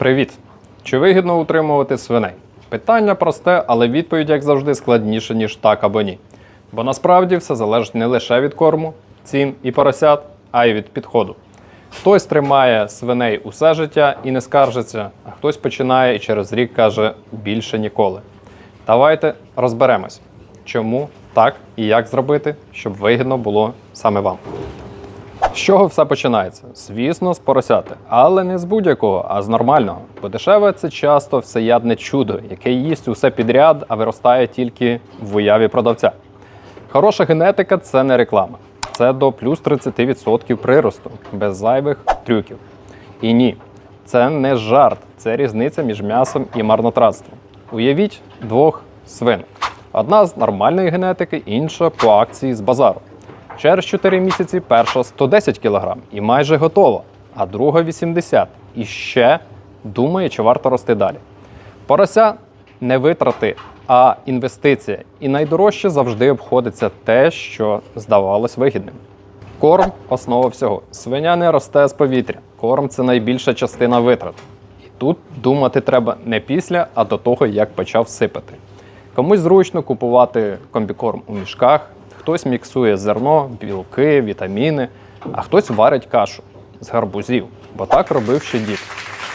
Привіт! Чи вигідно утримувати свиней? Питання просте, але відповідь, як завжди, складніша, ніж так або ні. Бо насправді все залежить не лише від корму, цін і поросят, а й від підходу. Хтось тримає свиней усе життя і не скаржиться, а хтось починає і через рік каже більше ніколи. Давайте розберемось, чому так і як зробити, щоб вигідно було саме вам. З чого все починається? Звісно, з поросяти, але не з будь-якого, а з нормального. Бо дешеве це часто всеядне чудо, яке їсть усе підряд, а виростає тільки в уяві продавця. Хороша генетика це не реклама. Це до плюс 30% приросту, без зайвих трюків. І ні, це не жарт, це різниця між м'ясом і марнотратством. Уявіть двох свинок. Одна з нормальної генетики, інша по акції з базару. Через 4 місяці перша 110 кг і майже готова, а друга 80 і ще думає, чи варто рости далі. Порося не витрати, а інвестиція. І найдорожче завжди обходиться те, що здавалось вигідним. Корм основа всього. Свиня не росте з повітря. Корм це найбільша частина витрат. І тут думати треба не після, а до того, як почав сипати. Комусь зручно купувати комбікорм у мішках, хтось міксує зерно, білки, вітаміни, а хтось варить кашу з гарбузів, бо так робив ще дід.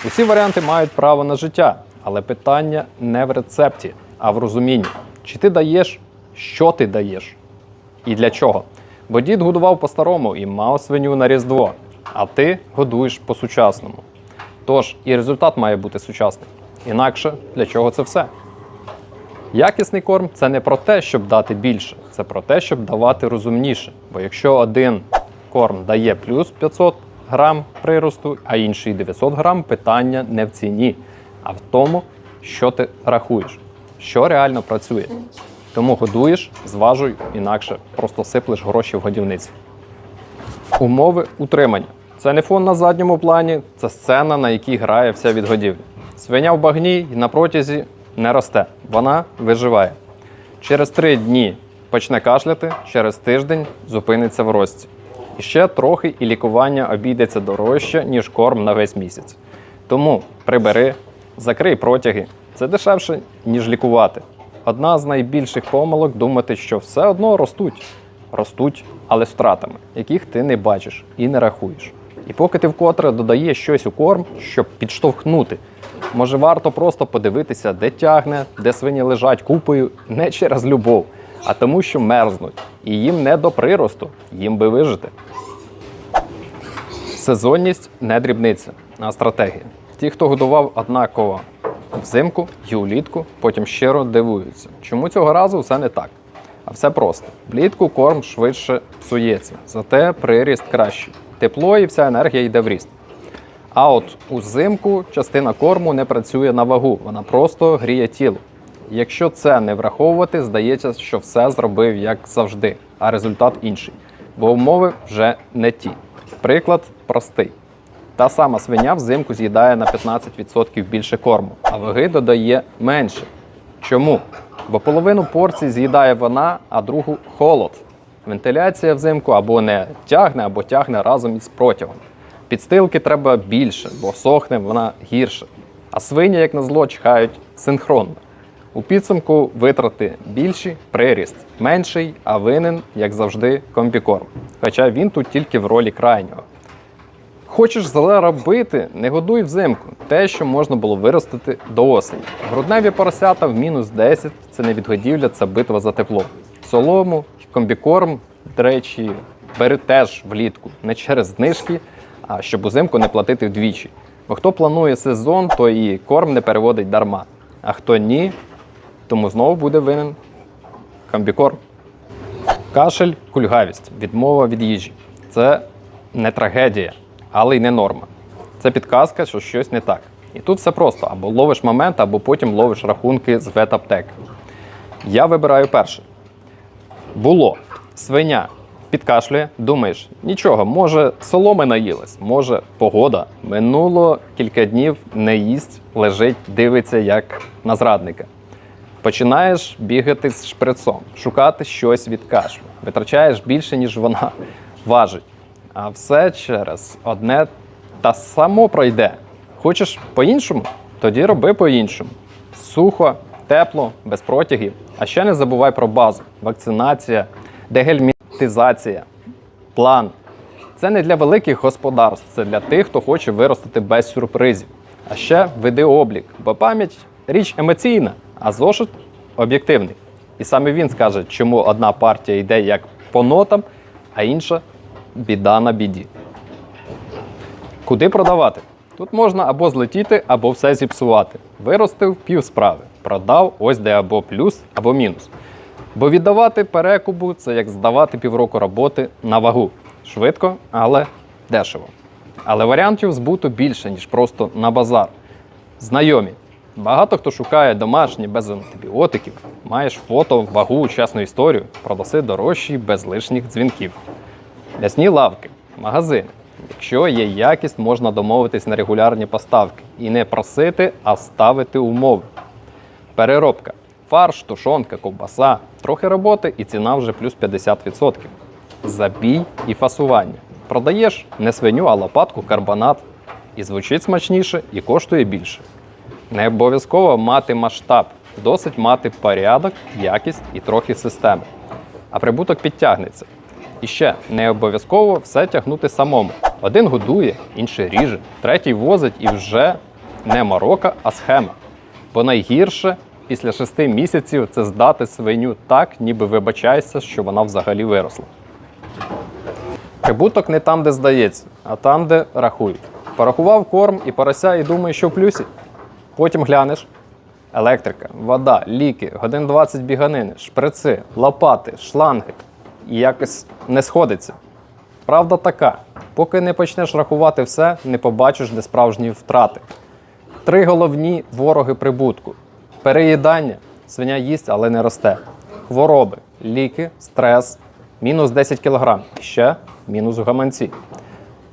Усі варіанти мають право на життя, але питання не в рецепті, а в розумінні. Чи ти даєш, що ти даєш і для чого? Бо дід годував по-старому і мав свиню на Різдво, а ти годуєш по-сучасному. Тож і результат має бути сучасний. Інакше для чого це все? Якісний корм це не про те, щоб дати більше, це про те, щоб давати розумніше. Бо якщо один корм дає плюс 500 грам приросту, а інший 900 грам, питання не в ціні, а в тому, що ти рахуєш, що реально працює. Тому годуєш, зважуй, інакше просто сиплеш гроші в годівниці. Умови утримання. Це не фон на задньому плані, це сцена, на якій грає вся відгодівля. Свиня в багні і на протязі не росте, вона виживає. Через три дні почне кашляти, через тиждень зупиниться в рості. І ще трохи і лікування обійдеться дорожче, ніж корм на весь місяць. Тому прибери, закрий протяги. Це дешевше, ніж лікувати. Одна з найбільших помилок думати, що все одно ростуть. Ростуть, але з втратами, яких ти не бачиш і не рахуєш. І поки ти вкотре додаєш щось у корм, щоб підштовхнути, може варто просто подивитися, де тягне, де свині лежать купою не через любов, а тому, що мерзнуть. І їм не до приросту, їм би вижити. Сезонність не дрібниця, а стратегія. Ті, хто годував однаково взимку і улітку, потім щиро дивуються, чому цього разу все не так. А все просто. Влітку корм швидше псується, зате приріст кращий. Тепло і вся енергія йде в ріст. А от узимку частина корму не працює на вагу, вона просто гріє тіло. Якщо це не враховувати, здається, що все зробив як завжди, а результат інший. Бо умови вже не ті. Приклад простий. Та сама свиня взимку з'їдає на 15% більше корму, а ваги додає менше. Чому? Бо половину порцій з'їдає вона, а другу холод. Вентиляція взимку або не тягне, або тягне разом із протягом. Підстилки треба більше, бо сохне вона гірше. А свині, як назло, чхають синхронно. У підсумку витрати більші, приріст менший, а винен, як завжди, комбікорм. Хоча він тут тільки в ролі крайнього. Хочеш зеле робити, не годуй взимку. Те, що можна було виростити до осені. Грудневі поросята в мінус 10 це не відгодівля, це битва за тепло. Солому, комбікорм, до речі, бери теж влітку, не через знижки, а щоб узимку не платити вдвічі. Бо хто планує сезон, то і корм не переводить дарма. А хто ні, тому знову буде винен комбікорм. Кашель, кульгавість, відмова від їжі. Це не трагедія, але й не норма. Це підказка, що щось не так. І тут все просто: або ловиш момент, або потім ловиш рахунки з ветаптек. Я вибираю перше. Було свиня підкашлює, думаєш, нічого, може соломи наїлась, може погода. Минуло кілька днів, не їсть, лежить, дивиться як на зрадника. Починаєш бігати з шприцом, шукати щось від кашлю. Витрачаєш більше, ніж вона важить. А все через одне та само пройде. Хочеш по-іншому? Тоді роби по-іншому. Сухо, тепло, без протягів. А ще не забувай про базу: вакцинація, дегельмінтизація, план. Це не для великих господарств, це для тих, хто хоче виростити без сюрпризів. А ще веди облік, бо пам'ять річ емоційна, а зошит об'єктивний. І саме він скаже, чому одна партія йде як по нотам, а інша біда на біді. Куди продавати? Тут можна або злетіти, або все зіпсувати. Виростив пів справи. Продав ось де або плюс, або мінус. Бо віддавати перекупу це як здавати півроку роботи на вагу. Швидко, але дешево. Але варіантів збуту більше, ніж просто на базар. Знайомі. Багато хто шукає домашні без антибіотиків. Маєш фото, вагу, чесну історію, продаси дорожчі без лишніх дзвінків. Лясні лавки, магазини. Якщо є якість, можна домовитись на регулярні поставки і не просити, а ставити умови. Переробка. Фарш, тушонка, ковбаса. Трохи роботи і ціна вже плюс 50%. Забій і фасування. Продаєш не свиню, а лопатку, карбонат. І звучить смачніше, і коштує більше. Не обов'язково мати масштаб, досить мати порядок, якість і трохи системи. А прибуток підтягнеться. І ще не обов'язково все тягнути самому. Один годує, інший ріже, третій возить і вже не морока, а схема. Бо найгірше після шести місяців це здати свиню так, ніби вибачаєшся, що вона взагалі виросла. Прибуток не там, де здається, а там, де рахують. Порахував корм і порося і думаєш, що в плюсі. Потім глянеш. Електрика, вода, ліки, годин 20 біганини, шприци, лопати, шланги. І якось не сходиться. Правда така: поки не почнеш рахувати все, не побачиш, де справжні втрати. Три головні вороги прибутку: переїдання, свиня їсть, але не росте. Хвороби, ліки, стрес, мінус 10 кг. Ще мінус в гаманці.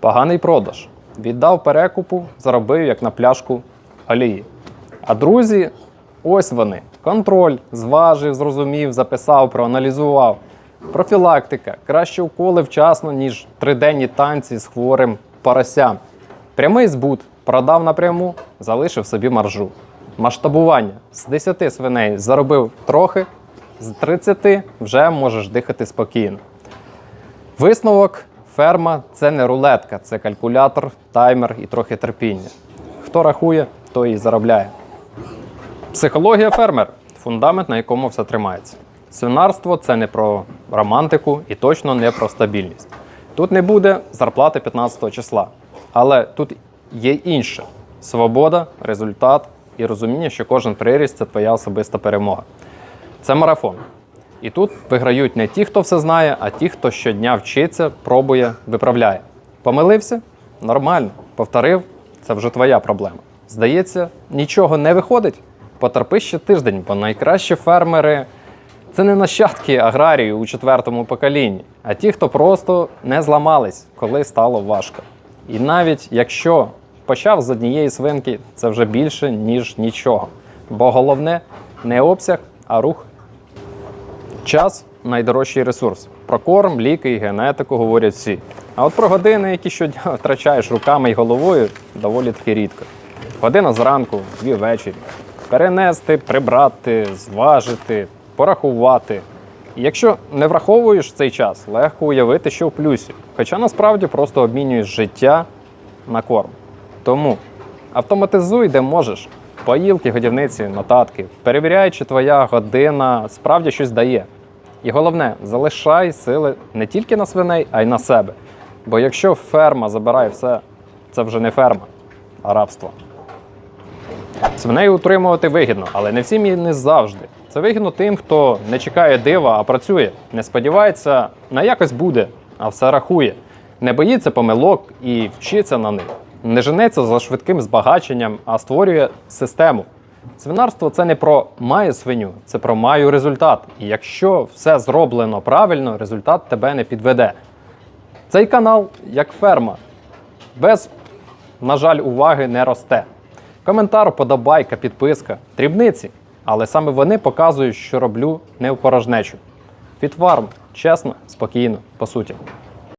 Поганий продаж. Віддав перекупу, заробив як на пляшку олії. А друзі, ось вони. Контроль, зважив, зрозумів, записав, проаналізував. Профілактика. Краще уколи вчасно, ніж триденні танці з хворим поросям. Прямий збут. Продав напряму, залишив собі маржу. Масштабування. З 10 свиней заробив трохи, з 30 вже можеш дихати спокійно. Висновок: ферма це не рулетка, це калькулятор, таймер і трохи терпіння. Хто рахує, той і заробляє. Психологія фермер фундамент, на якому все тримається. Свинарство це не про романтику і точно не про стабільність. Тут не буде зарплати 15 числа. Але тут є інше: свобода, результат і розуміння, що кожен приріст це твоя особиста перемога. Це марафон. І тут виграють не ті, хто все знає, а ті, хто щодня вчиться, пробує, виправляє. Помилився? Нормально. Повторив це вже твоя проблема. Здається, нічого не виходить. Потерпи ще тиждень, бо найкращі фермери це не нащадки аграрії у четвертому поколінні, а ті, хто просто не зламались, коли стало важко. І навіть якщо почав з однієї свинки, це вже більше, ніж нічого. Бо головне не обсяг, а рух. Час найдорожчий ресурс. Про корм, ліки і генетику говорять всі. А от про години, які щодня втрачаєш руками і головою, доволі таки рідко. Година зранку, дві ввечері. Перенести, прибрати, зважити, порахувати. Якщо не враховуєш цей час, легко уявити, що в плюсі. Хоча насправді просто обмінюєш життя на корм. Тому автоматизуй, де можеш. Поїлки, годівниці, нотатки. Перевіряй, чи твоя година справді щось дає. І головне, залишай сили не тільки на свиней, а й на себе. Бо якщо ферма забирає все, це вже не ферма, а рабство. Свиней утримувати вигідно, але не всім і не завжди. Це вигідно тим, хто не чекає дива, а працює, не сподівається, на якось буде, а все рахує, не боїться помилок і вчиться на них. Не женеться за швидким збагаченням, а створює систему. Свинарство це не про маю свиню, це про маю результат. І якщо все зроблено правильно, результат тебе не підведе. Цей канал як ферма. Без, на жаль, уваги не росте. Коментар, подобайка, підписка, дрібниці. Але саме вони показують, що роблю не в порожнечу. Фітфарм чесно, спокійно, по суті.